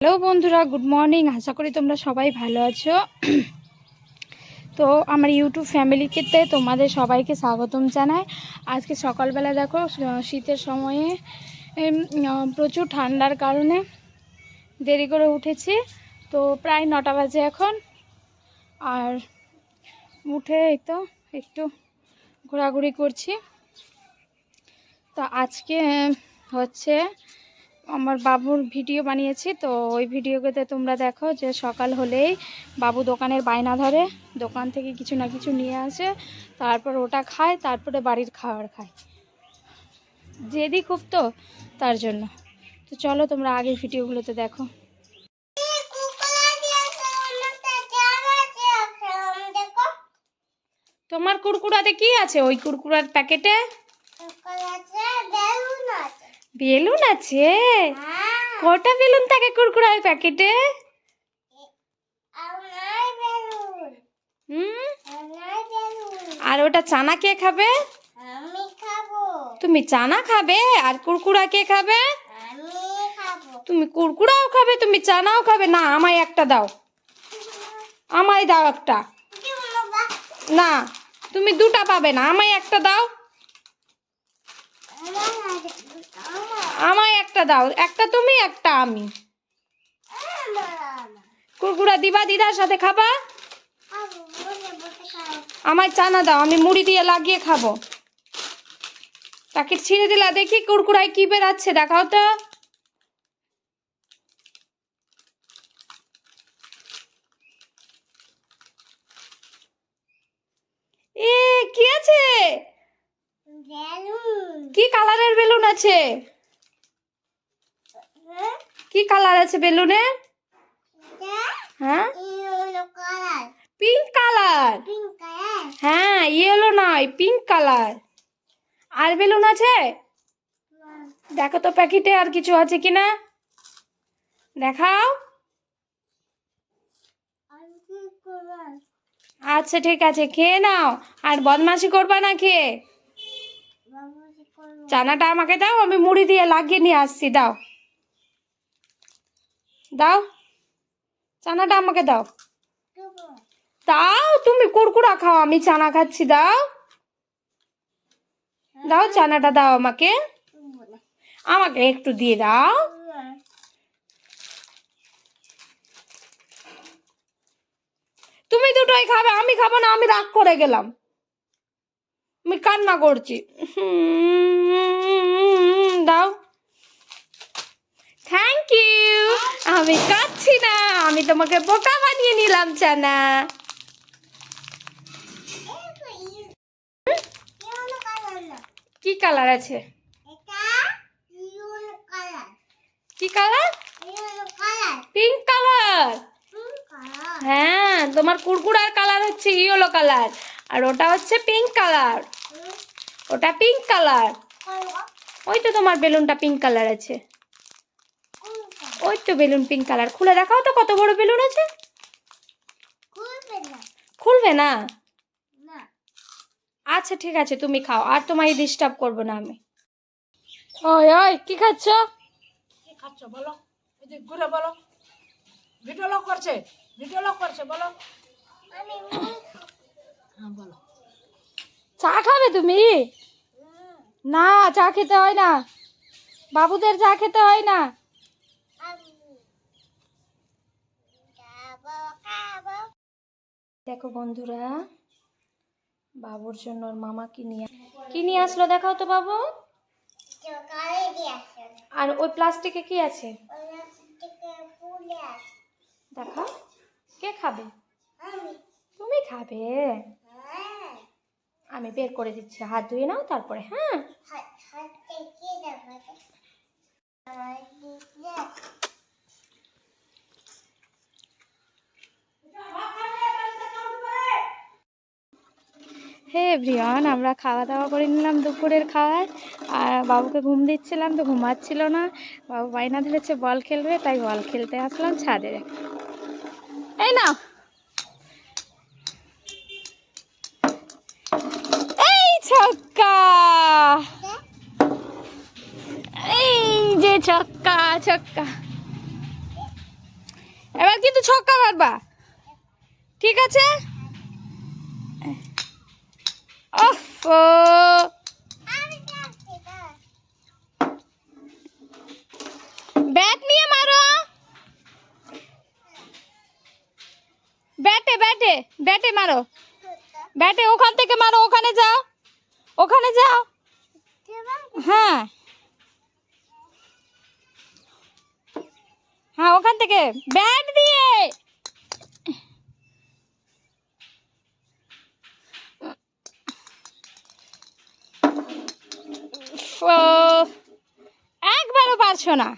Hello বন্ধুরা, good morning. আশা করি তোমরা সবাই ভালো আছো। তো আমার ইউটিউব ফ্যামিলিতে তোমাদের সবাইকে স্বাগতম জানাই। আজকে সকালবেলা দেখো শীতের সময়ে প্রচুর ঠান্ডার কারণে দেরি করে উঠেছি। তো প্রায় নটা বাজে এখন। আর উঠে এই তো একটু ঘোরাঘুরি করছি। তো আজকে হচ্ছে আমার বাবুর ভিডিও বানিয়েছি, তো ওই ভিডিওতে তোমরা দেখো যে সকাল হলেই বাবু দোকানের বায়না ধরে, দোকান থেকে কিছু না কিছু নিয়ে আসে, তারপর ওটা খায়, তারপরে বাড়ির খাবার খায়। জেদি খুব তো, তার জন্য। তো চলো তোমরা আগের ভিডিওগুলোতে দেখো। তোমার কুরকুরাতে কি আছে? ওই কুরকুরার প্যাকেটে? বেলুন আছে? কটা বেলুন থাকে কুরকুরার প্যাকেটে? আর ওটা চানা কে খাবে? তুমি চানা খাবে আর কুরকুরা কে খাবে? তুমি কুরকুরাও খাবে তুমি চানাও খাবে। না আমায় একটা দাও। আমায় দাও একটা। না তুমি দুটা পাবে না আমায় একটা দাও। একটা দাও একটা তুমি একটা আমি। কুরকুরা দিবা দিদার সাথে খাবা? আমায় চানা দাও আমি মুড়ি দিয়ে লাগিয়ে খাব। প্যাকেট ছিঁড়ে দিলা দেখি কুরকুরায় কি বেরাচ্ছে দেখাও তো। এ কি আছে? কি কালারের বেলুন আছে? কি কালার আছে বেলুনের? হ্যাঁ? পিঙ্ক কালার হ্যাঁ ইয়েলো নয় পিঙ্ক কালার আর বেলুন আছে? দেখো তো প্যাকেটে আর কিছু আছে কিনা। দেখাও। আচ্ছা ঠিক আছে খেয়ে নাও। আর বদমাশি করবা না খেয়ে। চানাটা আমাকে দাও আমি মুড়ি দিয়ে লাগিয়ে নিয়ে আসছি দাও। দাও। চানাটা আমাকে দাও। দাও, তুমি কুরকুরা খাও, আমি চানা খাচ্ছি, দাও। দাও, চানাটা দাও আমাকে। আমাকে একটু দিয়ে দাও। তুমি দুটোই খাবে, আমি খাব না, আমি রাগ করে গেলাম। আমি কান্না করছি। দাও। আমি কাচ্ছি না, আমি তোমাকে বোকা বানিয়ে নিলাম, চানা। কি কালার আছে? কি কালার? Pink colour. হ্যাঁ তোমার কুরকুরার কালার হচ্ছে ইয়েলো কালার, আর ওটা হচ্ছে পিঙ্ক কালার। ওটা পিঙ্ক কালার। ওই তো তোমার বেলুনটা পিঙ্ক কালার আছে। ওই তো বেলুন পিঙ্ক কালার খুলে দেখাও তো কত বড় বেলুন আছে। খুলবে না। আচ্ছা ঠিক আছে তুমি খাও। আর তোমায় ডিস্টার্ব করব না আমি। ওই ওই কি খাচ্ছ? কি খাচ্ছ বলো? ঘুরে বলো। ভিডিও লক করছে? ভিডিও লক করছে বলো। হ্যাঁ বলো। চা খাবে তুমি? না চা খেতে হয় না। বাবুদের চা খেতে হয় না। দেখো বন্ধুরা বাবুর জন্য ওর মামা কি নিয়ে কি নিয়ে আসলো দেখাও তো বাবু। আর ওই প্লাস্টিকে কি আছে? দেখাও, কে খাবে? তুমি খাবে? আমি বের করে দিচ্ছি, হাত ধুয়ে নাও তারপরে হ্যাঁ? হে এভরিওয়ান আমরা খাওয়া দাওয়া করে নিলাম দুপুরের খাওয়ার আর বাবুকে ঘুম দিচ্ছিলাম, তো ঘুমাচ্ছিল না। বাবু বাইনা ধরেছে, বল খেলবে, তাই বল খেলতে আসলাম ছাদে। এই না এই ছক্কা। এই যে ছক্কা ছক্কা। এবার কিন্তু ছক্কা মারবা। ঠিক আছে? না ব্যাট নিয়ে মারো। ব্যাটে ব্যাটে ব্যাটে মারো। ব্যাটে ওখান থেকে মারো, ওখানে যাও। ওখানে যাও। হ্যাঁ। হ্যাঁ ওখান থেকে। ব্যাট একবারও পারছ না।